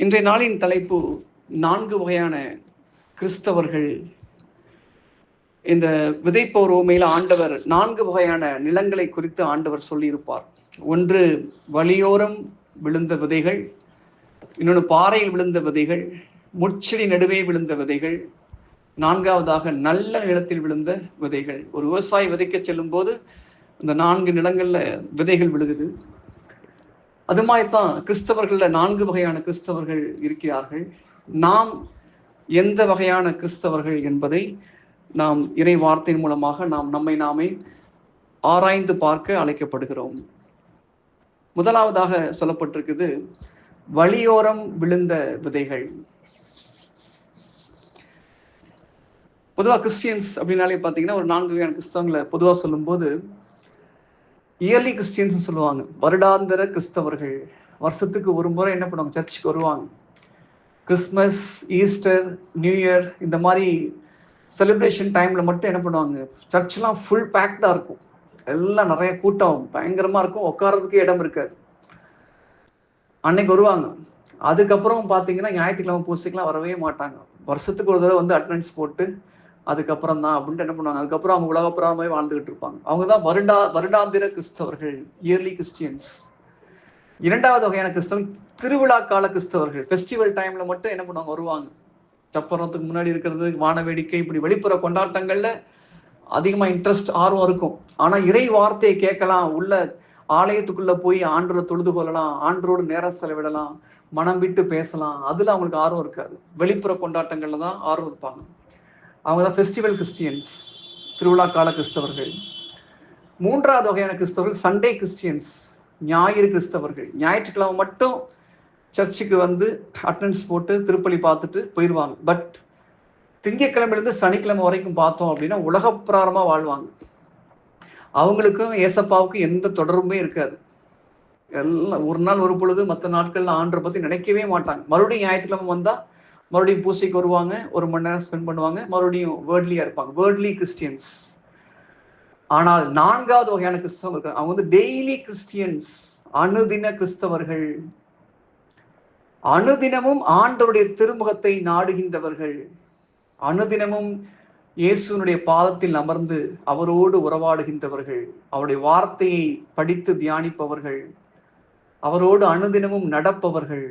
இன்றைய நாளின் தலைப்பு நான்கு வகையான கிறிஸ்தவர்கள். இந்த விதைப்போர் ஆண்டவர் நான்கு வகையான நிலங்களை குறித்து ஆண்டவர் சொல்லியிருப்பார். ஒன்று வழியோரம் விழுந்த விதைகள். இன்னொன்று பாறையில் விழுந்த விதைகள். முட்செடி நடுவே விழுந்த விதைகள். நான்காவதாக நல்ல நிலத்தில் விழுந்த விதைகள். ஒரு விவசாயி விதைக்க செல்லும் போது இந்த நான்கு நிலங்களில் விதைகள் விழுகுது. அது மாதிரி தான் கிறிஸ்தவர்களில் நான்கு வகையான கிறிஸ்தவர்கள் இருக்கிறார்கள். நாம் எந்த வகையான கிறிஸ்தவர்கள் என்பதை நாம் இறை வார்த்தையின் மூலமாக நாம் நம்மை நாமே ஆராய்ந்து பார்க்க அழைக்கப்படுகிறோம். முதலாவதாக சொல்லப்பட்டிருக்குது வழியோரம் விழுந்த விதைகள். பொதுவாக கிறிஸ்டியன்ஸ் அப்படின்னாலே பார்த்தீங்கன்னா ஒரு நான்கு வகையான கிறிஸ்தவங்களை பொதுவாக சொல்லும்போது இயர்லி கிறிஸ்டியன்ஸ் சொல்லுவாங்க. வருடாந்திர கிறிஸ்தவர்கள். வருஷத்துக்கு ஒரு முறை என்ன பண்ணுவாங்க? சர்ச்சுக்கு வருவாங்க. கிறிஸ்மஸ் ஈஸ்டர் நியூ இயர் இந்த மாதிரி செலிப்ரேஷன் டைமில் மட்டும் என்ன பண்ணுவாங்க? சர்ச்லாம் ஃபுல் பேக்டாக இருக்கும். எல்லாம் நிறைய கூட்டம். பயங்கரமாக இருக்கும். உட்காரதுக்கு இடம் இருக்காது. அன்னைக்கு வருவாங்க. அதுக்கப்புறம் பார்த்தீங்கன்னா ஞாயிற்றுக்கிழமை பூசைக்கெல்லாம் வரவே மாட்டாங்க. வருஷத்துக்கு ஒரு தடவை வந்து அட்டண்டன்ஸ் போட்டு அதுக்கப்புறம் தான் அப்படின்ட்டு என்ன பண்ணுவாங்க? அதுக்கப்புறம் அவங்க உலகப்புறமாவே வாழ்ந்துகிட்டு இருப்பாங்க. அவங்க தான் வருடா வருடாந்திர கிறிஸ்தவர்கள் இயர்லி கிறிஸ்டியன்ஸ் இரண்டாவது வகையான கிறிஸ்தவர்கள் திருவிழா கால கிறிஸ்தவர்கள். ஃபெஸ்டிவல் டைம்ல மட்டும் என்ன பண்ணுவாங்க? வருவாங்க. சப்பரத்துக்கு முன்னாடி இருக்கிறது வான வேடிக்கை இப்படி வெளிப்புற கொண்டாட்டங்கள்ல அதிகமா இன்ட்ரெஸ்ட் ஆர்வம் இருக்கும். ஆனா இறை வார்த்தையை கேட்கலாம். உள்ள ஆலயத்துக்குள்ள போய் ஆண்டோட தொழுது கொள்ளலாம். ஆண்டரோடு நேரம் செலவிடலாம். மனம் விட்டு பேசலாம். அதுல அவங்களுக்கு ஆர்வம் இருக்காது. வெளிப்புற கொண்டாட்டங்கள்ல தான் ஆர்வம் இருப்பாங்க. அவங்க தான் ஃபெஸ்டிவல் கிறிஸ்டியன்ஸ் திருவிழா கால கிறிஸ்தவர்கள். மூன்றாவது வகையான கிறிஸ்தவர்கள் சண்டே கிறிஸ்டியன்ஸ் ஞாயிறு கிறிஸ்தவர்கள். ஞாயிற்றுக்கிழமை மட்டும் சர்ச்சுக்கு வந்து அட்டண்டன்ஸ் போட்டு திருப்பலி பார்த்துட்டு போயிடுவாங்க. பட் திங்கக்கிழமையிலேருந்து சனிக்கிழமை வரைக்கும் பார்த்தோம் அப்படின்னா உலகப்பிராரமாக வாழ்வாங்க. அவங்களுக்கும் ஏசப்பாவுக்கும் எந்த தொடர்புமே இருக்காது. எல்லாம் ஒரு நாள் ஒரு பொழுது மற்ற நாட்கள்ல ஆண்டரை பற்றி நினைக்கவே மாட்டாங்க. மறுபடியும் ஞாயிற்றுக்கிழமை வந்தால் மறுபடியும் பூசைக்கு வருவாங்க ஒரு மணி நேரம் ஸ்பெண்ட் பண்ணுவாங்க மறுபடியும் வேர்ட்லியா இருப்பாங்க. வேர்ட்லி கிறிஸ்டியன்ஸ் ஆனால் நான்காவது வகையான கிறிஸ்தவங்க இருக்காங்க அவங்க வந்து டெய்லி கிறிஸ்டியன்ஸ் அனுதின கிறிஸ்தவர்கள். அனுதினமும் ஆண்டவருடைய திருமுகத்தை நாடுகின்றவர்கள். அனுதினமும் இயேசுனுடைய பாதத்தில் அமர்ந்து அவரோடு உறவாடுகின்றவர்கள். அவருடைய வார்த்தையை படித்து தியானிப்பவர்கள். அவரோடு அனுதினமும் நடப்பவர்கள்.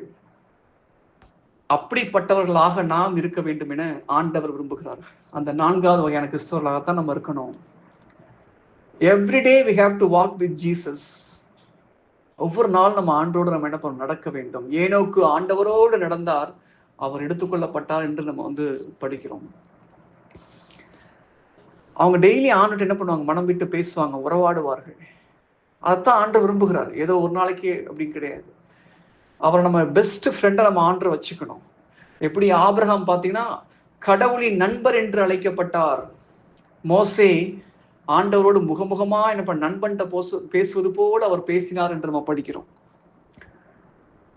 அப்படிப்பட்டவர்களாக நாம் இருக்க வேண்டும் என ஆண்டவர் விரும்புகிறார். அந்த நான்காவது வகையான கிறிஸ்தவர்களாகத்தான் நம்ம இருக்கணும். Everyday we have to walk with Jesus ஒவ்வொரு நாள் நம்ம ஆண்டோடு நம்ம என்ன பண்ண நடக்க வேண்டும். ஏனோக்கு ஆண்டவரோடு நடந்தார் அவர் எடுத்துக்கொள்ளப்பட்டார் என்று நம்ம வந்து படிக்கிறோம். அவங்க டெய்லி ஆண்டுட்டு என்ன பண்ணுவாங்க? மனம் விட்டு பேசுவாங்க உறவாடுவார்கள். அதைத்தான் ஆண்டு விரும்புகிறார். ஏதோ ஒரு நாளைக்கு அப்படின்னு கிடையாது. அவரை நம்ம பெஸ்ட் ஃப்ரெண்டை நம்ம ஆண்டு வச்சுக்கணும். எப்படி ஆபிரகாம் பார்த்தீங்கன்னா கடவுளின் நண்பர் என்று அழைக்கப்பட்டார். மோசே ஆண்டவரோடு முகமுகமா என்ன நண்பன்ட்ட போசு பேசுவது போல் அவர் பேசினார் என்று நம்ம படிக்கிறோம்.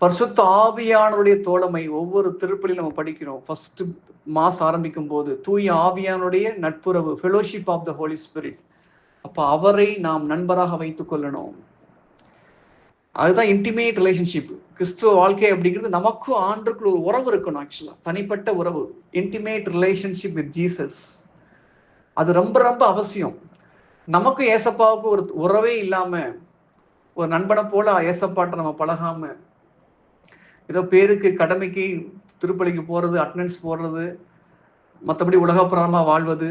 பரிசுத்த ஆவியானுடைய தோழமை ஒவ்வொரு திருப்பலியும் நம்ம படிக்கிறோம். ஃபர்ஸ்ட் மாஸ் ஆரம்பிக்கும் போது தூய ஆவியானுடைய நட்புறவு fellowship of the Holy Spirit அப்போ அவரை நாம் நண்பராக வைத்துக் கொள்ளணும். அதுதான் இன்டிமேட் ரிலேஷன்ஷிப் கிறிஸ்துவ வாழ்க்கை அப்படிங்கிறது நமக்கும் ஆண்டுக்குள்ள ஒரு உறவு இருக்கணும் ஆக்சுவலா தனிப்பட்ட உறவு. இன்டிமேட் ரிலேஷன்ஷிப் வித் ஜீசஸ் அது ரொம்ப ரொம்ப அவசியம். நமக்கும் ஏசப்பாவுக்கும் ஒரு உறவே இல்லாம ஒரு நண்பனை போல ஏசப்பாட்ட நம்ம பழகாம ஏதோ பேருக்கு கடமைக்கு திருப்பலிக்கு போறது அட்டண்டன்ஸ் போடுறது மற்றபடி உலகப்புறமா வாழ்வது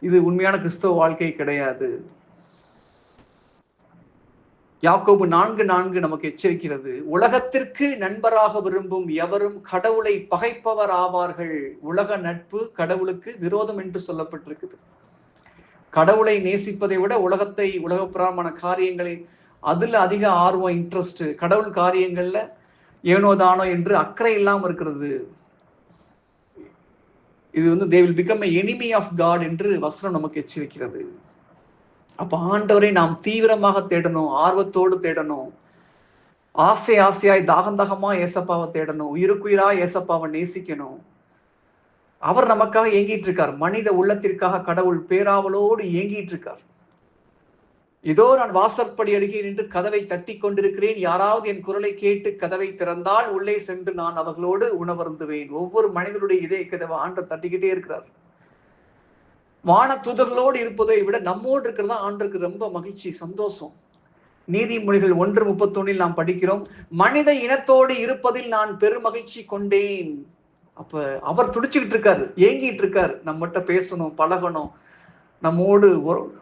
இது உண்மையான கிறிஸ்தவ வாழ்க்கை கிடையாது. யாக்கோபு நான்கு நான்கு நமக்கு எச்சரிக்கிறது. உலகத்திற்கு நண்பராக விரும்பும் எவரும் கடவுளை பகைப்பவர் ஆவார்கள். உலக நட்பு கடவுளுக்கு விரோதம் என்று சொல்லப்பட்டிருக்குது கடவுளை நேசிப்பதை விட உலகத்தை உலகப்புறமான காரியங்களை அதுல அதிக ஆர்வம் இன்ட்ரெஸ்ட் கடவுள் காரியங்கள்ல ஏனோ தானோ என்று அக்கறை இல்லாமல் இருக்கிறது. இது வந்து they will become enemy of God என்று வசனம் நமக்கு எச்சரிக்கிறது. அப்ப ஆண்டவரை நாம் தீவிரமாக தேடணும் ஆர்வத்தோடு தேடணும். ஆசை ஆசையாய் தாகந்தகமா ஏசப்பாவை தேடணும். உயிருக்குயிரா ஏசப்பாவை நேசிக்கணும். அவர் நமக்காக ஏங்கிட்டு இருக்கார் மனித உள்ளத்திற்காக கடவுள் பேராவலோடு ஏங்கிட்டு இருக்கார் இதோ நான் வாசற்படி அருகே நின்று கதவை தட்டி கொண்டிருக்கிறேன். யாராவது என் குரலை கேட்டு கதவை திறந்தால் உள்ளே சென்று நான் அவர்களோடு உணவருந்துவேன். ஒவ்வொரு மனிதனுடைய இதே கதவை ஆண்டு தட்டிக்கிட்டே இருக்கிறார். வான தூதர்களோடு இருப்பதை விட நம்மோடு இருக்கிறதா ஆண்டுக்கு ரொம்ப மகிழ்ச்சி சந்தோஷம். நீதிமொழிகள் ஒன்று முப்பத்தொன்னில் நாம் படிக்கிறோம் மனித இனத்தோடு இருப்பதில் நான் பெருமகிழ்ச்சி கொண்டேன். அப்ப அவர் துடிச்சுக்கிட்டு இருக்காரு ஏங்கிட்டு இருக்காரு. நம்மகிட்ட பேசணும் பழகணும் நம்மோடு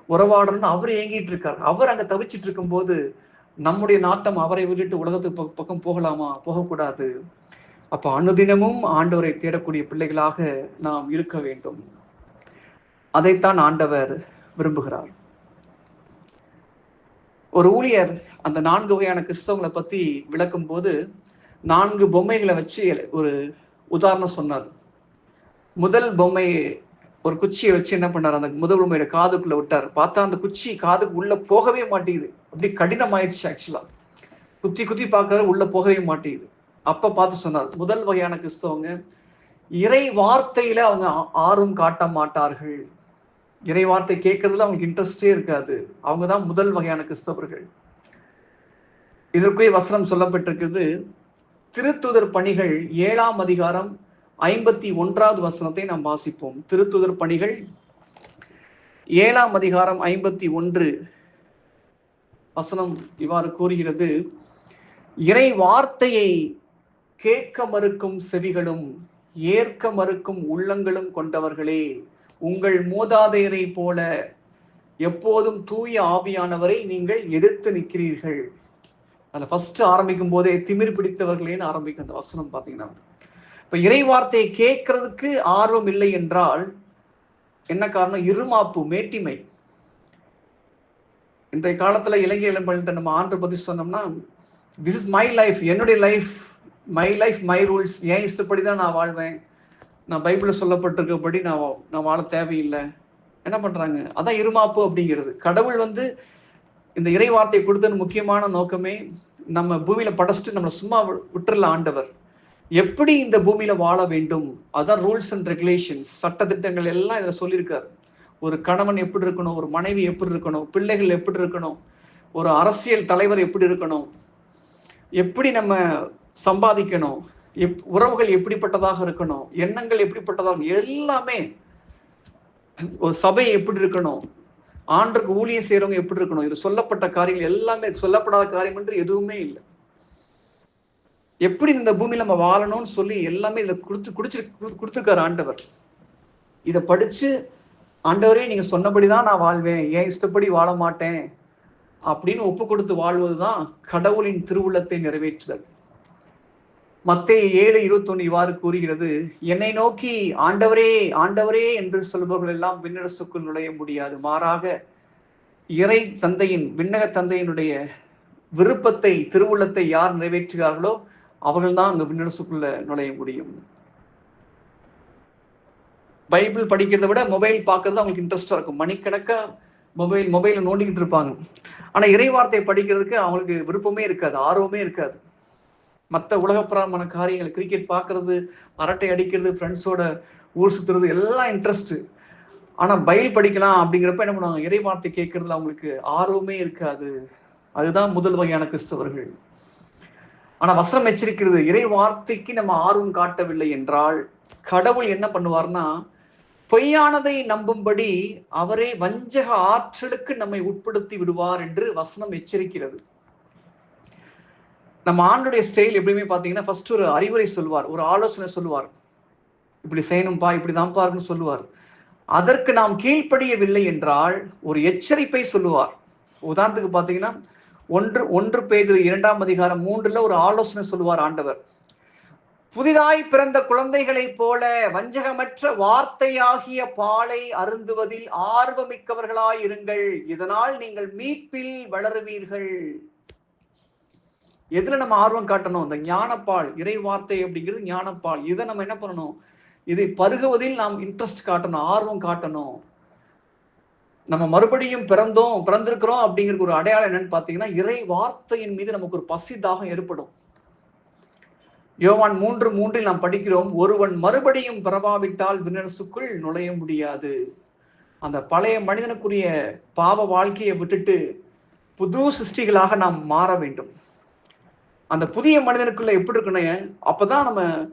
உறவாடணும்னு அவர் ஏங்கிட்டு இருக்காரு. அவர் அங்க தவிச்சிட்டு இருக்கும்போது நம்முடைய நாட்டம் அவரை விட்டுட்டு உலகத்துக்கு பக்கம் போகலாமா? போகக்கூடாது. அப்ப அனுதினமும் ஆண்டவரை தேடக்கூடிய பிள்ளைகளாக நாம் இருக்க வேண்டும். அதைத்தான் ஆண்டவர் விரும்புகிறார். ஒரு ஊழியர் அந்த நான்கு வகையான கிறிஸ்தவங்களை பத்தி விளக்கும் போது நான்கு பொம்மைகளை வச்சு ஒரு உதாரணம் சொன்னார். முதல் பொம்மை ஒரு குச்சியை வச்சு என்ன பண்ணார்? அந்த முதல் பொம்மையோட காதுக்குள்ள விட்டார். பார்த்தா அந்த குச்சி காதுக்கு உள்ள போகவே மாட்டேங்குது. அப்படி கடினமாயிடுச்சு ஆக்சுவலா குத்தி குத்தி பார்க்கறது உள்ள போகவே மாட்டேங்குது. அப்ப பார்த்து சொன்னார் முதல் வகையான கிறிஸ்தவங்க இறை வார்த்தையில அவங்க ஆர்வம் காட்ட மாட்டார்கள். இறைவார்த்தை கேட்கறதுல அவங்களுக்கு இன்ட்ரெஸ்டே இருக்காது. அவங்க தான் முதல் வகையான கிறிஸ்தவர்கள். இதற்குரிய வசனம் சொல்லப்பட்டிருக்கிறது. திருத்துதர் பணிகள் ஏழாம் அதிகாரம் ஐம்பத்தி ஒன்றாவது வசனத்தை நாம் வாசிப்போம். திருத்துதர் பணிகள் ஏழாம் அதிகாரம் ஐம்பத்தி ஒன்று வசனம் இவ்வாறு கூறுகிறது. இறை வார்த்தையை கேட்க மறுக்கும் செவிகளும் ஏற்க மறுக்கும் உள்ளங்களும் கொண்டவர்களே உங்கள் மூதாதையரை போல எப்போதும் தூய ஆவியானவரை நீங்கள் எதிர்த்து நிற்கிறீர்கள். அதில் ஃபர்ஸ்ட் ஆரம்பிக்கும் போதே திமிர் பிடித்தவர்களேன்னு ஆரம்பிக்கும் அந்த வசனம் பார்த்தீங்கன்னா இப்போ இறை வார்த்தையை கேட்கறதுக்கு ஆர்வம் இல்லை என்றால் என்ன காரணம்? இருமாப்பு மேட்டிமை. இன்றைய காலத்தில் இலங்கை இளம்பெண்கிட்ட நம்ம ஆண்டு பற்றி சொன்னோம்னா திஸ் இஸ் மை லைஃப் என்னுடைய life my life my rules ஏன் இஷ்டப்படி தான் நான் வாழ்வேன்? நான் பைபிளில் சொல்லப்பட்டிருக்கபடி நான் நான் வாழ தேவையில்லை. என்ன பண்றாங்க? அதான் இருமாப்பு அப்படிங்கிறது. கடவுள் வந்து இந்த இறை வார்த்தை கொடுத்தது முக்கியமான நோக்கமே நம்ம பூமியில படைச்சிட்டு நம்மளை சும்மா விட்டுறல ஆண்டவர். எப்படி இந்த பூமியில வாழ வேண்டும்? அதான் ரூல்ஸ் அண்ட் ரெகுலேஷன்ஸ் சட்ட திட்டங்கள் எல்லாம் இதுல சொல்லியிருக்காரு. ஒரு கணவன் எப்படி இருக்கணும்? ஒரு மனைவி எப்படி இருக்கணும்? பிள்ளைகள் எப்படி இருக்கணும்? ஒரு அரசியல் தலைவர் எப்படி இருக்கணும்? எப்படி நம்ம சம்பாதிக்கணும்? எப் உறவுகள் எப்படிப்பட்டதாக இருக்கணும்? எண்ணங்கள் எப்படிப்பட்டதாக எல்லாமே ஒரு சபை எப்படி இருக்கணும்? ஆண்டுக்கு ஊழியம் செய்யறவங்க எப்படி இருக்கணும்? இது சொல்லப்பட்ட காரியங்கள் எல்லாமே சொல்லப்படாத காரியம் என்று எதுவுமே இல்லை. எப்படி இந்த பூமியில நம்ம வாழணும்னு சொல்லி எல்லாமே இதை கொடுத்து குடிச்சு கொடுத்துருக்காரு ஆண்டவர். இதை படிச்சு ஆண்டவரே நீங்க சொன்னபடிதான் நான் வாழ்வேன். ஏன் இஷ்டப்படி வாழ மாட்டேன்? அப்படின்னு ஒப்பு கொடுத்து வாழ்வதுதான் கடவுளின் திருவுள்ளத்தை நிறைவேற்றுதல். மத்திய ஏழு இருபத்தொன்னு இவ்வாறு கூறுகிறது என்னை நோக்கி ஆண்டவரே ஆண்டவரே என்று சொல்பவர்கள் எல்லாம் விண்ணரசுக்குள் நுழைய முடியாது. மாறாக இறை தந்தையின் விண்ணக தந்தையினுடைய விருப்பத்தை திருவுள்ளத்தை யார் நிறைவேற்றுகிறார்களோ அவர்கள் தான் அங்கு விண்ணரசுக்குள்ள நுழைய முடியும். பைபிள் படிக்கிறத விட மொபைல் பார்க்கறது அவங்களுக்கு இன்ட்ரெஸ்டா இருக்கும். மணிக்கணக்கா மொபைல் மொபைல் நோண்டிக்கிட்டு இருப்பாங்க. ஆனா இறை வார்த்தை படிக்கிறதுக்கு அவங்களுக்கு விருப்பமே இருக்காது ஆர்வமே இருக்காது. மற்ற உலக பிராமண காரியங்கள் கிரிக்கெட் பார்க்கறது அரட்டை அடிக்கிறது ஃப்ரெண்ட்ஸோட ஊர் சுற்றுறது எல்லாம் இன்ட்ரெஸ்ட்டு ஆனால் பயில் படிக்கலாம் அப்படிங்கிறப்ப என்ன பண்ணுவாங்க? இறை வார்த்தை கேட்கறதுல அவங்களுக்கு ஆர்வமே இருக்காது. அதுதான் முதல் வகையான கிறிஸ்தவர்கள். ஆனால் வசனம் எச்சரிக்கிறது இறை வார்த்தைக்கு நம்ம ஆர்வம் காட்டவில்லை என்றால் கடவுள் என்ன பண்ணுவார்னா பொய்யானதை நம்பும்படி அவரே வஞ்சக ஆற்றலுக்கு நம்மை உட்படுத்தி விடுவார் என்று வசனம் எச்சரிக்கிறது. நம்ம ஆண்டுடைய ஸ்டைல் எப்படியுமே பார்த்தீங்கன்னா ஃபர்ஸ்ட் ஒரு அறிவுரை சொல்வார் ஒரு ஆலோசனை சொல்லுவார் இப்படி செய்யணும்பா இப்படி தான் பாருன்னு சொல்லுவார். அதற்கு நாம் கீழ்ப்படியவில்லை என்றால் ஒரு எச்சரிப்பை சொல்லுவார். உதாரணத்துக்கு பார்த்தீங்கன்னா ஒன்று ஒன்று பெய்து இரண்டாம் அதிகாரம் மூன்றுல ஒரு ஆலோசனை சொல்லுவார் ஆண்டவர். புதிதாய் பிறந்த குழந்தைகளைப் போல வஞ்சகமற்ற வார்த்தையாகிய பாலை அருந்துவதில் ஆர்வமிக்கவர்களாயிருங்கள். இதனால் நீங்கள் மீட்பில் வளருவீர்கள். எதுல நம்ம ஆர்வம் காட்டணும்? இந்த ஞானப்பால் இறை வார்த்தை அப்படிங்கிறது ஞானப்பால். இதை நம்ம என்ன பண்ணணும்? இதை பருகுவதில் நாம் இன்ட்ரெஸ்ட் காட்டணும் ஆர்வம் காட்டணும். நம்ம மறுபடியும் பிறந்தோம் பிறந்திருக்கிறோம் அப்படிங்கிற ஒரு அடையாளம் என்னன்னு பாத்தீங்கன்னா இறை வார்த்தையின் மீது நமக்கு ஒரு பசி தாகம் ஏற்படும். யோவான் மூன்று மூன்றில் நாம் படிக்கிறோம் ஒருவன் மறுபடியும் பிறவாவிட்டால் விண்ணரசுக்குள் நுழைய முடியாது. அந்த பழைய மனிதனுக்குரிய பாவ வாழ்க்கையை விட்டுட்டு புது சிருஷ்டிகளாக நாம் மாற வேண்டும். அந்த புதிய மனிதனுக்குள்ள எப்படி இருக்குன்னு அப்பதான் நம்ம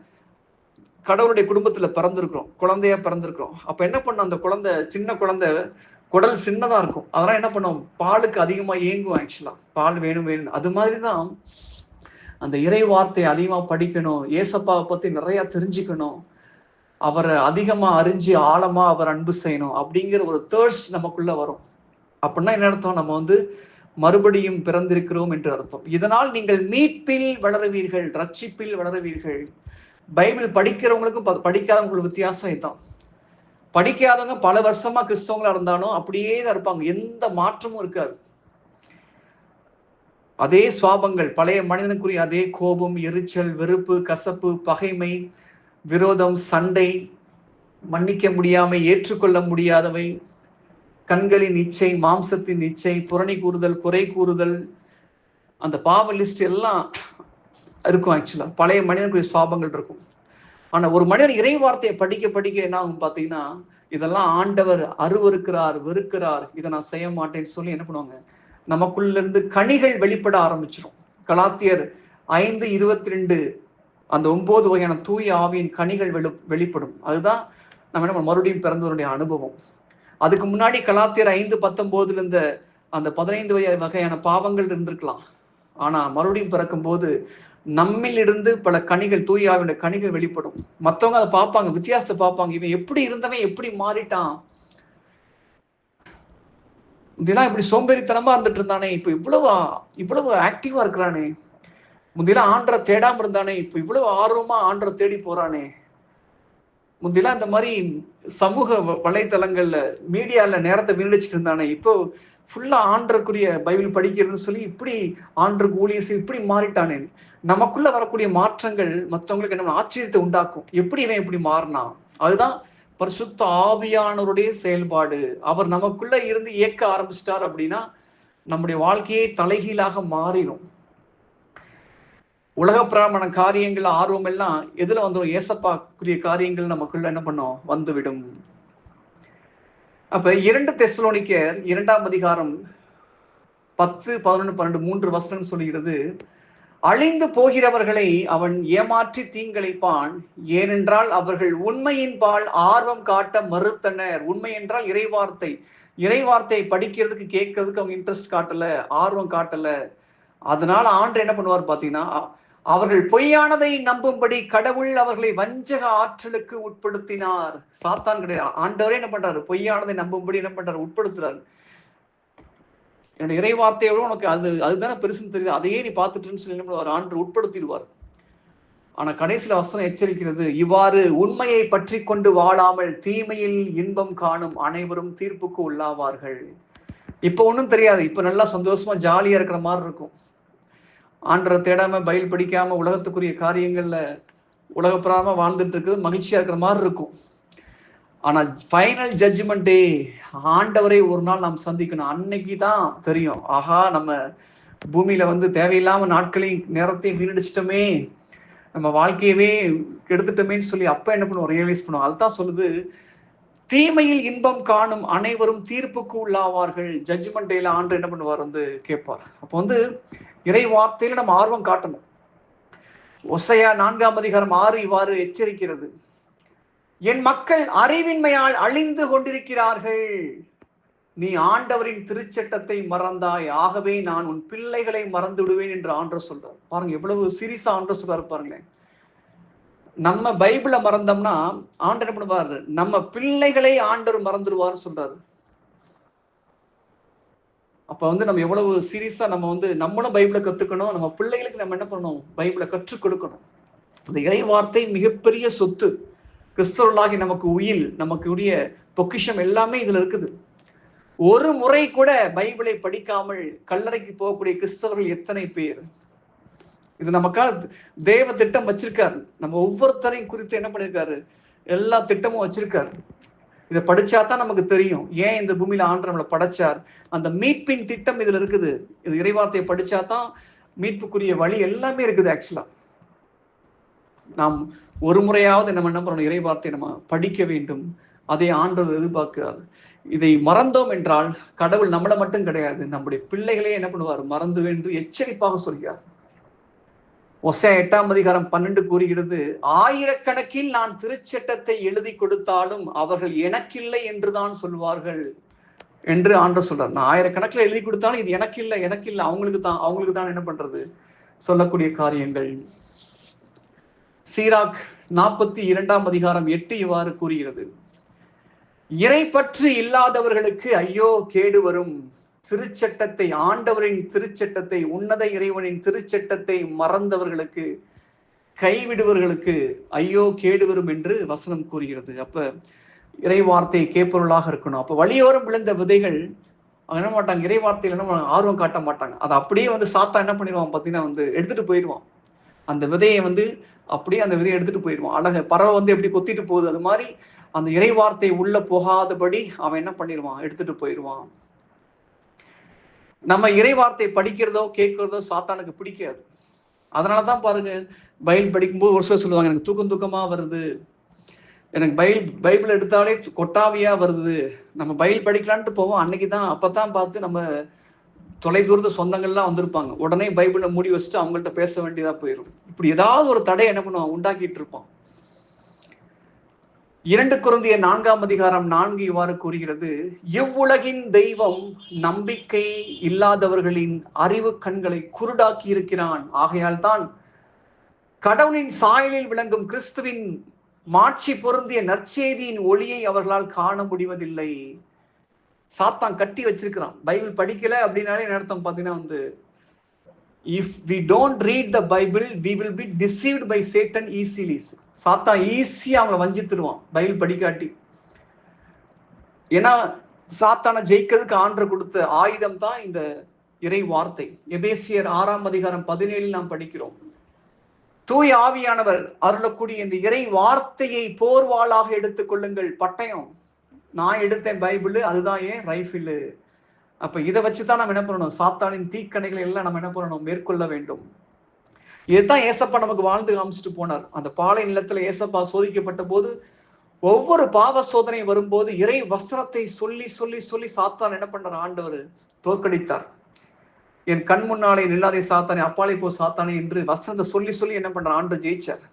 கடவுளுடைய குடும்பத்துல பிறந்திருக்கிறோம். குழந்தையா பிறந்திருக்கிறோம். அப்ப என்ன பண்ணும்? அந்த குழந்தை சின்ன குழந்தை குடல் சின்னதா இருக்கும். அதெல்லாம் என்ன பண்ணும்? பாலுக்கு அதிகமா ஏங்கும் ஆக்சுவலா பால் வேணும் வேணும். அது மாதிரிதான் அந்த இறை வார்த்தையை அதிகமா படிக்கணும். ஏசப்பாவை பத்தி நிறைய தெரிஞ்சுக்கணும். அவரை அதிகமா அறிஞ்சு ஆழமா அவர் அன்பு செய்யணும். அப்படிங்கிற ஒரு தேர்ஸ்ட் நமக்குள்ள வரும். அப்படின்னா என்ன அர்த்தம்? நம்ம வந்து மறுபடியும் பிறந்திருக்கிறோம் என்று அர்த்தம். இதனால் நீங்கள் மீட்பில் வளருவீர்கள் ரட்சிப்பில் வளருவீர்கள். பைபிள் படிக்கிறவங்களுக்கும் படிக்காதவங்களுக்கு வித்தியாசம் இதுதான். படிக்காதவங்க பல வருஷமா கிறிஸ்தவங்களா இருந்தாலும் அப்படியே தான் இருப்பாங்க. எந்த மாற்றமும் இருக்காது. அதே சுவாபங்கள் பழைய மனிதனுக்குரிய அதே கோபம் எரிச்சல் வெறுப்பு கசப்பு பகைமை விரோதம் சண்டை மன்னிக்க முடியாமை ஏற்றுக்கொள்ள முடியாதவை கண்களின் இச்சை மாம்சத்தின் இச்சை புரணி கூறுதல் குறை கூறுதல் அந்த பாவ லிஸ்ட் எல்லாம் இருக்கும் ஆக்சுவலாக பழைய மனிதனுக்குரிய சுவாபங்கள் இருக்கும். ஆனால் ஒரு மனிதர் இறை வார்த்தையை படிக்க படிக்க என்ன ஆகும் பார்த்தீங்கன்னா இதெல்லாம் ஆண்டவர் அருவருக்கிறார் வெறுக்கிறார் இதை நான் செய்ய மாட்டேன்னு சொல்லி என்ன பண்ணுவாங்க? நமக்குள்ள இருந்து கனிகள் வெளிப்பட ஆரம்பிச்சிடும் கலாத்தியர் ஐந்து இருபத்தி ரெண்டு அந்த ஒன்பது வகையான தூய ஆவியின் கனிகள் வெளி வெளிப்படும். அதுதான் நம்ம என்ன மறுபடியும் பிறந்தவருடைய அனுபவம். அதுக்கு முன்னாடி கலாத்தியர் ஐந்து பத்தொம்போதுல இருந்த அந்த பதினைந்து வகை வகையான பாவங்கள் இருந்திருக்கலாம். ஆனா மறுபடியும் பிறக்கும்போது நம்மில் இருந்து பல கனிகள் தூயாவின கனிகள் வெளிப்படும். மற்றவங்க அதை பார்ப்பாங்க வித்தியாசத்தை பார்ப்பாங்க. இவன் எப்படி இருந்தவன் எப்படி மாறிட்டான்? இதெல்லாம் இப்படி சோம்பேறித்தனமா இருந்துட்டு இருந்தானே இப்ப இவ்வளவு இவ்வளவு ஆக்டிவா இருக்கிறானே. முந்தையெல்லாம் ஆண்டரை தேடாம இருந்தானே இப்ப இவ்வளவு ஆர்வமா ஆண்டரை தேடி போறானே. முந்திலாம் இந்த மாதிரி சமூக வ- வலைத்தளங்கள்ல மீடியால நேரத்தை வீணடிச்சிட்டு இருந்தானே. இப்போ ஃபுல்லா ஆண்டருக்குரிய பைபிள் படிக்கிறதுன்னு சொல்லி இப்படி ஆண்டருக்கு ஊழியர் இப்படி மாறிட்டானே. நமக்குள்ள வரக்கூடிய மாற்றங்கள் மற்றவங்களுக்கு என்ன ஆச்சரியத்தை உண்டாக்கும். எப்படி இவன் இப்படி மாறினா? அதுதான் பரிசுத்த ஆவியானவருடைய செயல்பாடு. அவர் நமக்குள்ள இருந்து இயக்க ஆரம்பிச்சிட்டார் அப்படின்னா நம்முடைய வாழ்க்கையே தலைகீழாக மாறிடும். உலக பிராமண காரியங்கள் ஆர்வம் எல்லாம் எதுல வந்துடும் ஏசப்பாக்குரிய காரியங்கள் நமக்குள்ள என்ன பண்ணும்? வந்துவிடும். அப்ப இரண்டு தெசலோனிக்கர் இரண்டாம் அதிகாரம் பத்து பதினொன்று பன்னெண்டு மூன்று வசனம் சொல்லுகிறது அழிந்து போகிறவர்களை அவன் ஏமாற்றி தீங்கிழைப்பான் ஏனென்றால் அவர்கள் உண்மையின் பால் ஆர்வம் காட்ட மறுத்தனர். உண்மை என்றால் இறைவார்த்தை. இறைவார்த்தை படிக்கிறதுக்கு கேட்கறதுக்கு அவங்க இன்ட்ரெஸ்ட் காட்டல ஆர்வம் காட்டல. அதனால ஆண்டு என்ன பண்ணுவார் பாத்தீங்கன்னா அவர்கள் பொய்யானதை நம்பும்படி கடவுள் அவர்களை வஞ்சக ஆற்றலுக்கு உட்படுத்தினார். சாத்தான் கிடையாது. ஆண்டவரே என்ன பண்றாரு? பொய்யானதை நம்பும்படி என்ன பண்றாரு? உட்படுத்துறாரு. என்னோட இறைவார்த்தையோட உனக்கு அது அதுதானே பெருசுன்னு தெரியுது. அதையே நீ பார்த்துட்டுன்னு சொல்லி என்ன பண்ணுவார்? ஆண்டு உட்படுத்திடுவார். ஆனா கடைசியில வசனம் எச்சரிக்கிறது இவ்வாறு உண்மையை பற்றி கொண்டு வாழாமல் தீமையில் இன்பம் காணும் அனைவரும் தீர்ப்புக்கு உள்ளாவார்கள். இப்ப ஒன்றும் தெரியாது. இப்ப நல்லா சந்தோஷமா ஜாலியா இருக்கிற மாதிரி இருக்கும். ஆண்டரை தேடாம பயில் படிக்காம உலகத்துக்குரிய காரியங்கள்ல உலகப்பிராம வாழ்ந்துட்டு இருக்குது மகிழ்ச்சியா இருக்கிற மாதிரி இருக்கும். ஆனா ஃபைனல் ஜட்ஜ்மெண்ட் டே ஆண்டவரை ஒரு நாள் நாம் சந்திக்கணும். அன்னைக்கு தான் தெரியும். ஆஹா நம்ம பூமியில வந்து தேவையில்லாம நாட்களையும் நேரத்தையும் வீணடிச்சிட்டோமே. நம்ம வாழ்க்கையவே கெடுத்துட்டோமேன்னு சொல்லி அப்ப என்ன பண்ணுவோம்? ரியலைஸ் பண்ணுவோம். அதுதான் சொல்லுது தீமையில் இன்பம் காணும் அனைவரும் தீர்ப்புக்கு உள்ளாவார்கள். ஜட்ஜ்மெண்ட் டேல ஆண்டு என்ன பண்ணுவார் வந்து கேட்பார். அப்போ வந்து இறை வார்த்தையில நம்ம ஆர்வம் காட்டணும். ஒசையா நான்காம் அதிகாரம் ஆறு இவ்வாறு எச்சரிக்கிறது. என் மக்கள் அறிவின்மையால் அழிந்து கொண்டிருக்கிறார்கள். நீ ஆண்டவரின் திருச்சட்டத்தை மறந்தாய். ஆகவே நான் உன் பிள்ளைகளை மறந்து விடுவேன் என்று ஆண்டர் சொல்றார். பாருங்க எவ்வளவு சீரியஸா ஆண்டர் சொல்றாரு பாருங்களேன். நம்ம பைபிளை மறந்தோம்னா ஆண்டர் என்ன பண்ணுவார்? நம்ம பிள்ளைகளை ஆண்டர் மறந்துடுவார்னு சொல்றாரு. அப்ப வந்து நம்ம எவ்வளவு சீரியஸா நம்ம வந்து நம்மளும் பைபிளை கத்துக்கணும் நம்ம பிள்ளைகளுக்கு நம்ம என்ன பண்ணணும்? பைபிளை கற்றுக் கொடுக்கணும். அந்த இறை வார்த்தை மிகப்பெரிய சொத்து. கிறிஸ்தவர்களாகி நமக்கு உயில் நமக்கு உரிய பொக்கிஷம் எல்லாமே இதுல இருக்குது. ஒரு முறை கூட பைபிளை படிக்காமல் கல்லறைக்கு போகக்கூடிய கிறிஸ்தவர்கள் எத்தனை பேர்? இது நமக்காக தேவ திட்டம் வச்சிருக்காரு. நம்ம ஒவ்வொருத்தரையும் குறித்து என்ன பண்ணிருக்காரு? எல்லா திட்டமும் வச்சிருக்காரு. இதை படிச்சா தான் நமக்கு தெரியும். ஏன் இந்த பூமியில ஆண்டு நம்மளை படைச்சார்? அந்த மீட்பின் திட்டம் இதுல இருக்குது. இது இறைவார்த்தையை படிச்சா தான் மீட்புக்குரிய வழி எல்லாமே இருக்குது ஆக்சுவலா நாம் ஒரு முறையாவது நம்ம என்ன பண்ணணும் இறைவார்த்தையை நம்ம படிக்க வேண்டும். அதை ஆண்டவர் எதிர்பார்க்கிறார். இதை மறந்தோம் என்றால் கடவுள் நம்மளை மட்டும் கிடையாது. நம்முடைய பிள்ளைகளே என்ன பண்ணுவார்? மறந்து என்று எச்சரிப்பாக சொல்கிறார். ஒசே எட்டாம் அதிகாரம் பன்னெண்டு கூறுகிறது ஆயிரக்கணக்கில் நான் திருச்சட்டத்தை எழுதி கொடுத்தாலும் அவர்கள் எனக்கில்லை என்றுதான் சொல்வார்கள். என்று ஆண்டவர் சொல்றார். நான் ஆயிரக்கணக்கில் எழுதி கொடுத்தாலும் இது எனக்கு இல்லை எனக்கு இல்லை அவங்களுக்கு தான் அவங்களுக்கு தான் என்ன பண்றது? சொல்லக்கூடிய காரியங்கள். சீராக் நாற்பத்தி இரண்டாம் அதிகாரம் எட்டு இவ்வாறு கூறுகிறது இறை பற்று இல்லாதவர்களுக்கு ஐயோ கேடு வரும். திருச்சட்டத்தை ஆண்டவரின் திருச்சட்டத்தை உன்னத இறைவனின் திருச்சட்டத்தை மறந்தவர்களுக்கு கைவிடுவர்களுக்கு ஐயோ கேடு வரும் என்று வசனம் கூறுகிறது. அப்ப இறைவார்த்தையை கேட்பவர்களாக இருக்கணும். அப்ப வழியோரம் விழுந்த விதைகள் அவங்க என்ன மாட்டாங்க? இறைவார்த்தையில் என்ன ஆர்வம் காட்ட மாட்டாங்க. அதை அப்படியே வந்து சாத்தா என்ன பண்ணிடுவான் பார்த்தீங்கன்னா வந்து எடுத்துட்டு போயிடுவான். அந்த விதையை வந்து அப்படியே அந்த விதையை எடுத்துட்டு போயிடுவான். அழக பறவை வந்து எப்படி கொத்திட்டு போகுது? அது மாதிரி அந்த இறை வார்த்தை உள்ள போகாதபடி அவன் என்ன பண்ணிடுவான்? எடுத்துட்டு போயிடுவான். நம்ம இறைவார்த்தை படிக்கிறதோ கேட்கிறதோ சாத்தானுக்கு பிடிக்காது. அதனாலதான் பாருங்க பைபிள் படிக்கும்போது ஒரு சிலர் சொல்லுவாங்க எனக்கு தூக்கம் தூக்கமா வருது. எனக்கு பைபிள் பைபிள் எடுத்தாலே கொட்டாவியா வருது. நம்ம பைபிள் படிக்கலான்ட்டு போவோம். அன்னைக்கு தான் அப்பதான் பார்த்து நம்ம தொலை தூரத்து சொந்தங்கள்லாம் வந்திருப்பாங்க. உடனே பைபிளை மூடி வச்சுட்டு அவங்கள்ட்ட பேச வேண்டியதா போயிடும் இப்படி ஏதாவது ஒரு தடை என்ன பண்ணுவான்? உண்டாக்கிட்டு இருப்பான். இரண்டு குருந்திய நான்காம் அதிகாரம் நான்கு இவ்வாறு கூறுகிறது. இவ்வுலகின் தெய்வம் நம்பிக்கை இல்லாதவர்களின் அறிவு கண்களை குருடாக்கி இருக்கிறான். ஆகையால் தான் கடவுளின் சாயலில் விளங்கும் கிறிஸ்துவின் மாட்சி பொருந்திய நற்செய்தியின் ஒளியை அவர்களால் காண முடிவதில்லை. சாத்தான் கட்டி வச்சிருக்கிறான். பைபிள் படிக்கல அப்படின்னாலே என்ன அர்த்தம்? பார்த்தீங்கன்னா வந்து if we don't read the Bible we will be deceived by Satan easily சாத்தான் ஈஸியாக அவங்கள வஞ்சித்துருவான் பைபிள் படிக்காட்டி. ஏன்னா சாத்தானை ஜெயிக்கிறதுக்கு ஆண்டு கொடுத்த ஆயுதம் தான் இந்த இறை வார்த்தை. எபேசியர் ஆறாம் அதிகாரம் பதினேழில் நாம் படிக்கிறோம். தூய் ஆவியானவர் அருளக்கூடிய இந்த இறை வார்த்தையை போர்வாளாக எடுத்துக்கொள்ளுங்கள் பட்டயம். நான் எடுத்தேன் பைபிள் அதுதான் ஏன் ரைஃபிள்? அப்ப இதை வச்சுதான் நம்ம என்ன பண்ணணும்? சாத்தானின் தீக்கணைகளை எல்லாம் நம்ம என்ன பண்ணணும்? மேற்கொள்ள வேண்டும். இதுதான் ஏசப்பா நமக்கு வாழ்ந்து காமிச்சிட்டு போனார். அந்த பாலை நிலத்துல ஏசப்பா சோதிக்கப்பட்ட போது ஒவ்வொரு பாவ சோதனை வரும்போது இறை வஸ்திரத்தை சொல்லி சொல்லி சொல்லி சாத்தான் என்ன பண்ற ஆண்டவர் தோற்கடித்தார். என் கண் முன்னாலே நில்லாதே சாத்தானே அப்பாலே போ சாத்தானே என்று வசனத்தை சொல்லி சொல்லி என்ன பண்ற ஆண்டு ஜெயிச்சார்.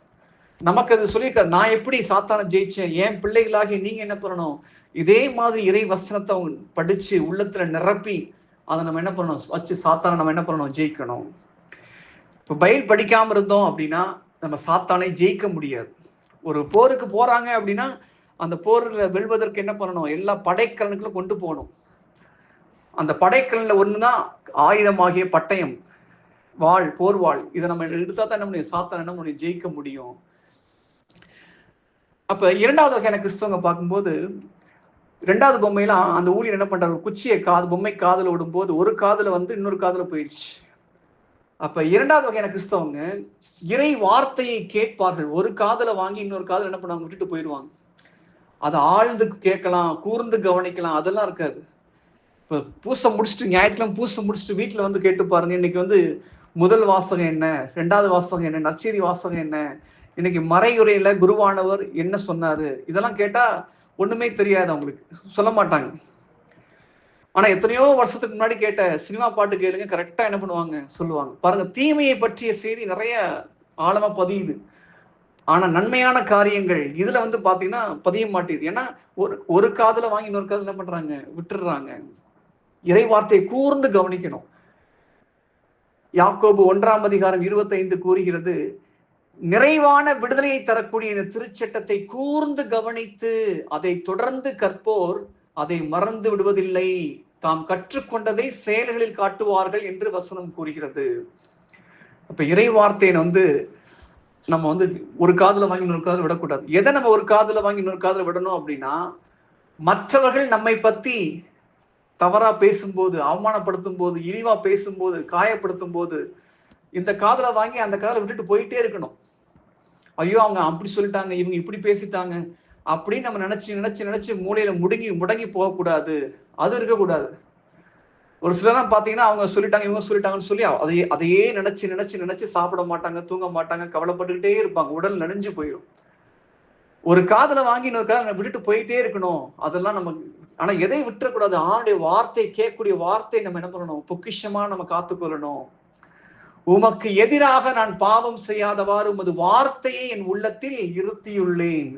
நமக்கு அது சொல்லியிருக்காரு நான் எப்படி சாத்தான ஜெயிச்சேன்? என் பிள்ளைகளாகி நீங்க என்ன பண்ணணும்? இதே மாதிரி இறை வசனத்தை அவங்க படிச்சு உள்ளத்துல நிரப்பி அதை நம்ம என்ன பண்ணணும்? வச்சு சாத்தானை நம்ம என்ன பண்ணணும்? ஜெயிக்கணும். இப்போ பயில் படிக்காமல் இருந்தோம் அப்படின்னா நம்ம சாத்தானை ஜெயிக்க முடியாது. ஒரு போருக்கு போகிறாங்க அப்படின்னா அந்த போரில் வெல்வதற்கு என்ன பண்ணணும்? எல்லா படைக்கலன்களும் கொண்டு போகணும். அந்த படைக்கலனில் ஒன்று தான் ஆயுதமாகிய பட்டயம் வாள் போர் வாழ் இதை நம்ம எடுத்தா தான் என்ன முடியும்? சாத்தான் என்ன முடியும்? ஜெயிக்க முடியும். அப்போ இரண்டாவது வகையான கிறிஸ்தவங்க பார்க்கும்போது ரெண்டாவது பொம்மையெல்லாம் அந்த ஊழியர் என்ன பண்ணுறாரு ஒரு குச்சியை காது பொம்மை காதில் விடும்போது ஒரு காதில் வந்து இன்னொரு காதில் போயிடுச்சு. அப்ப இரண்டாவது வகையான கிறிஸ்தவங்க இறை வார்த்தையை கேட்பார்கள். ஒரு காதல வாங்கி இன்னொரு காதல் என்ன பண்ணுவாங்க? விட்டுட்டு போயிடுவாங்க. அதை ஆழ்ந்து கேட்கலாம் கூர்ந்து கவனிக்கலாம் அதெல்லாம் இருக்காது. இப்போ பூசை முடிச்சுட்டு ஞாயிற்றுக்கிழமை பூசை முடிச்சுட்டு வீட்டில் வந்து கேட்டு பாருங்க. இன்னைக்கு வந்து முதல் வாசகம் என்ன? ரெண்டாவது வாசகம் என்ன? நற்செய்தி வாசகம் என்ன? இன்னைக்கு மறையுறையில குருவானவர் என்ன சொன்னாரு? இதெல்லாம் கேட்டா ஒண்ணுமே தெரியாது அவங்களுக்கு. சொல்ல மாட்டாங்க. ஆனா எத்தனையோ வருஷத்துக்கு முன்னாடி கேட்ட சினிமா பாட்டு கேளுங்க கரெக்டா என்ன பண்ணுவாங்க? சொல்லுவாங்க. பாருங்க தீமையை பற்றிய செய்தி நிறைய ஆழமா பதியுது. ஆனா நன்மையான காரியங்கள் இதுல வந்து பாத்தீங்கன்னா பதிய மாட்டேது. ஏன்னா ஒரு ஒரு காதுல வாங்கி இன்னொரு காதுல என்ன பண்றாங்க? விட்டுடுறாங்க இறை வார்த்தையை கூர்ந்து கவனிக்கணும். யாக்கோபு ஒன்றாம் அதிகாரம் இருபத்தைந்து கூறுகிறது நிறைவான விடுதலையை தரக்கூடிய இந்த திருச்சட்டத்தை கூர்ந்து கவனித்து அதை தொடர்ந்து கற்போர் அதை மறந்து விடுவதில்லை. தாம் கற்றுக்கொண்டதை செயல்களில் காட்டுவார்கள் என்று வசனம் கூறுகிறது. அப்ப இறை வார்த்தையை வந்து நம்ம வந்து ஒரு காதுல வாங்கி இன்னொரு காதுல விடக்கூடாது. எதை நம்ம ஒரு காதுல வாங்கி இன்னொரு காதல விடணும் அப்படின்னா மற்றவர்கள் நம்மை பத்தி தவறா பேசும்போது அவமானப்படுத்தும் போது இழிவா பேசும்போது காயப்படுத்தும் போது இந்த காதலை வாங்கி அந்த காதலை விட்டுட்டு போயிட்டே இருக்கணும். ஐயோ அவங்க அப்படி சொல்லிட்டாங்க இவங்க இப்படி பேசிட்டாங்க அப்படின்னு நம்ம நினைச்சு நினைச்சு நினைச்சு மூளையில முடங்கி முடங்கி போகக்கூடாது. அது இருக்கக்கூடாது. ஒரு சிலர்லாம் பாத்தீங்கன்னா அவங்க சொல்லிட்டாங்க இவங்க சொல்லிட்டாங்கன்னு சொல்லி அதையே அதையே நினைச்சு நினைச்சு நினைச்சு சாப்பிட மாட்டாங்க தூங்க மாட்டாங்க கவலைப்பட்டுக்கிட்டே இருப்பாங்க. உடல் நனைஞ்சு போயிடும். ஒரு காதலை வாங்கி இன்னொரு காதலை விட்டுட்டு போயிட்டே இருக்கணும். அதெல்லாம் நம்ம ஆனா எதை விட்டுறக்கூடாது? ஆணுடைய வார்த்தை கேட்கக்கூடிய வார்த்தை நம்ம என்ன பண்ணணும்? பொக்கிஷமா நம்ம காத்துக்கொள்ளணும் உமக்கு எதிராக நான் பாவம் செய்யாதவாறு உமது வார்த்தையை என் உள்ளத்தில் இருத்தியுள்ளேன்.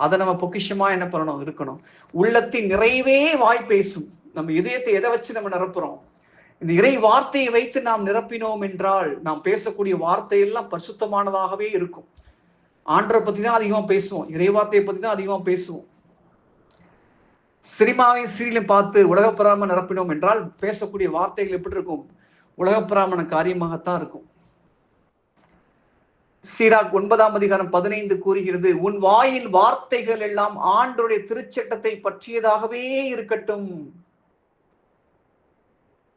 அதை நம்ம பொக்கிஷமா என்ன பண்ணணும்? இருக்கணும். உள்ளத்தின் நிறைவே வாய் பேசும். நம்ம இதயத்தை எதை வச்சு நம்ம நிரப்புறோம்? இந்த இறை வார்த்தையை வைத்து நாம் நிரப்பினோம் என்றால் நாம் பேசக்கூடிய வார்த்தையெல்லாம் பரிசுத்தமானதாகவே இருக்கும். ஆண்டரை பத்தி தான் அதிகமா பேசுவோம். இறை வார்த்தையை பத்தி தான் அதிகமா பேசுவோம். சினிமாவையும் சீரியலையும் பார்த்து உலகப்பிராம நிரப்பினோம் என்றால் பேசக்கூடிய வார்த்தைகள் எப்படி இருக்கும்? உலகப்பிராமண காரியமாகத்தான் இருக்கும். சீராக் ஒன்பதாம் அதிகாரம் பதினைந்து கூறுகிறது உன் வாயில் வார்த்தைகள் எல்லாம் ஆண்டருடைய திருச்சட்டத்தை பற்றியதாகவே இருக்கட்டும்.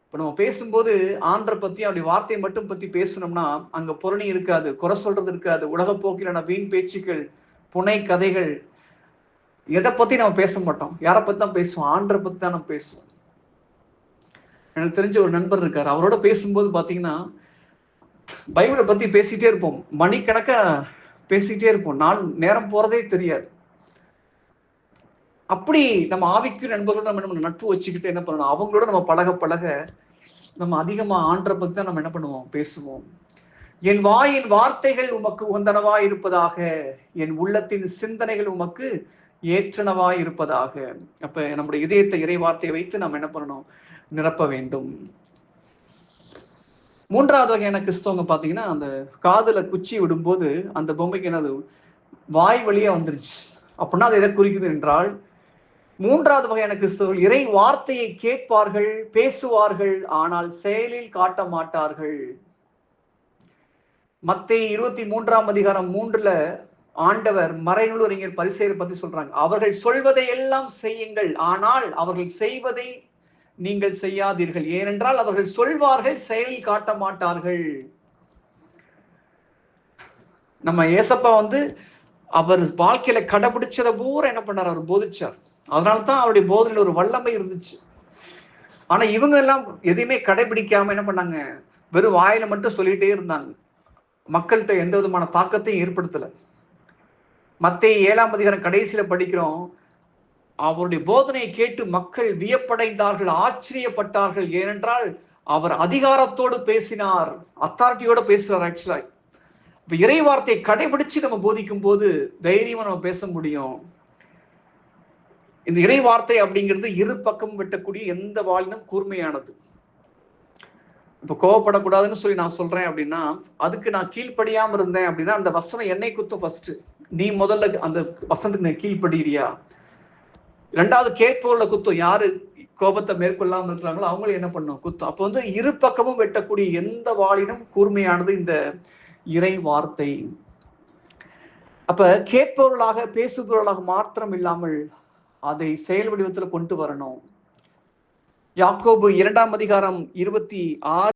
இப்ப நம்ம பேசும்போது ஆண்டரை பத்தி அவருடைய வார்த்தையை மட்டும் பத்தி பேசணும்னா அங்க புரணி இருக்காது குறை சொல்றது இருக்காது உலக போக்கிலான வீண் பேச்சுக்கள் புனை கதைகள் எதை பத்தி நம்ம பேச மாட்டோம்? யாரை பத்தி தான் பேசுவோம்? ஆண்டரை பத்தி தான் நம்ம பேசுவோம். எனக்கு தெரிஞ்ச ஒரு நண்பர் இருக்காரு. அவரோட பேசும்போது பாத்தீங்கன்னா பைபிளை பத்தி பேசிட்டே இருப்போம். மணிக்கணக்காக பேசிட்டே இருப்போம். நாள் நேரம் போறதே தெரியாது. அப்படி நம்ம ஆவிக்கு நண்பர்களோட நம்ம நம்ம நட்பு வச்சுக்கிட்டு என்ன பண்ணணும்? அவங்களோட நம்ம பழக பழக நம்ம அதிகமா ஆண்டரை பத்தி தான் நம்ம என்ன பண்ணுவோம்? பேசுவோம். என் வாயின் வார்த்தைகள் உமக்கு உந்தனவா இருப்பதாக என் உள்ளத்தின் சிந்தனைகள் உமக்கு ஏற்றனவா இருப்பதாக. அப்ப நம்முடைய இதயத்தை இறை வார்த்தையை வைத்து நம்ம என்ன பண்ணணும்? நிரப்ப வேண்டும். மூன்றாவது வகையான கிறிஸ்தவங்க பார்த்தீங்கன்னா அந்த காதுல குச்சி விடும்போது அந்த பொம்மைக்கு என்னது? வாய் வழியா வந்துருச்சு. அப்படின்னா அது எதை குறிக்குது என்றால் மூன்றாவது வகையான கிறிஸ்தவர்கள் இறை வார்த்தையை கேட்பார்கள் பேசுவார்கள் ஆனால் செயலில் காட்ட மாட்டார்கள். மத்திய இருபத்தி மூன்றாம் அதிகாரம் மூன்றுல ஆண்டவர் மறைநூல் அறிஞர் பரிசெயர் பத்தி சொல்றாங்க. அவர்கள் சொல்வதை எல்லாம் செய்யுங்கள் ஆனால் அவர்கள் செய்வதை நீங்கள் செய்யாதீர்கள். ஏனென்றால் அவர்கள் சொல்வார்கள் செயல் காட்ட மாட்டார்கள். நம்ம ஏசப்பா வந்து அவர் வாழ்க்கையில கடைபிடிச்சதை பூரா என்ன பண்ணார்? அவர் போதிச்சார். அதனால்தான் அவருடைய போதனையில் ஒரு வல்லமை இருந்துச்சு. ஆனா இவங்க எல்லாம் எதையுமே கடைபிடிக்காம என்ன பண்ணாங்க? வெறும் வாயில மட்டும் சொல்லிட்டே இருந்தாங்க. மக்கள்கிட்ட எந்த விதமான தாக்கத்தையும் ஏற்படுத்தல. மத்திய ஏழாம் அதிகாரம் கடைசியில படிக்கிறோம். அவருடைய போதனையை கேட்டு மக்கள் வியப்படைந்தார்கள் ஆச்சரியப்பட்டார்கள். ஏனென்றால் அவர் அதிகாரத்தோடு பேசினார். அத்தாரிட்டியோட பேசுறார் ஆக்சுவலா இப்ப இறை வார்த்தையை கடைபிடிச்சு நம்ம போதிக்கும் போது தைரியமா நம்ம பேச முடியும். இந்த இறை வார்த்தை அப்படிங்கிறது இரு பக்கம் வெட்டக்கூடிய எந்த வாழினும் கூர்மையானது. இப்ப கோவப்படக்கூடாதுன்னு சொல்லி நான் சொல்றேன் அப்படின்னா அதுக்கு நான் கீழ்ப்படியாம இருந்தேன் அப்படின்னா அந்த வசனம் என்னை குத்தும் ஃபர்ஸ்ட் நீ முதல்ல அந்த வசனத்துக்கு நான் கீழ்ப்படுகிறியா? ரெண்டாவது கேட்போர்ல குத்தும். யாரு கோபத்தை மேற்கொள்ளாமல் இருக்கிறாங்களோ அவங்களும் என்ன பண்ணும்? குத்தம். அப்போ வந்து இரு பக்கமும் வெட்டக்கூடிய எந்த வாளினும் கூர்மையானது இந்த இறை வார்த்தை? அப்ப கேட்பவர்களாக பேசுபவர்களாக மாத்திரம் இல்லாமல் அதை செயல் வடிவத்தில் கொண்டு வரணும். யாக்கோபு இரண்டாம் அதிகாரம் இருபத்தி ஆறு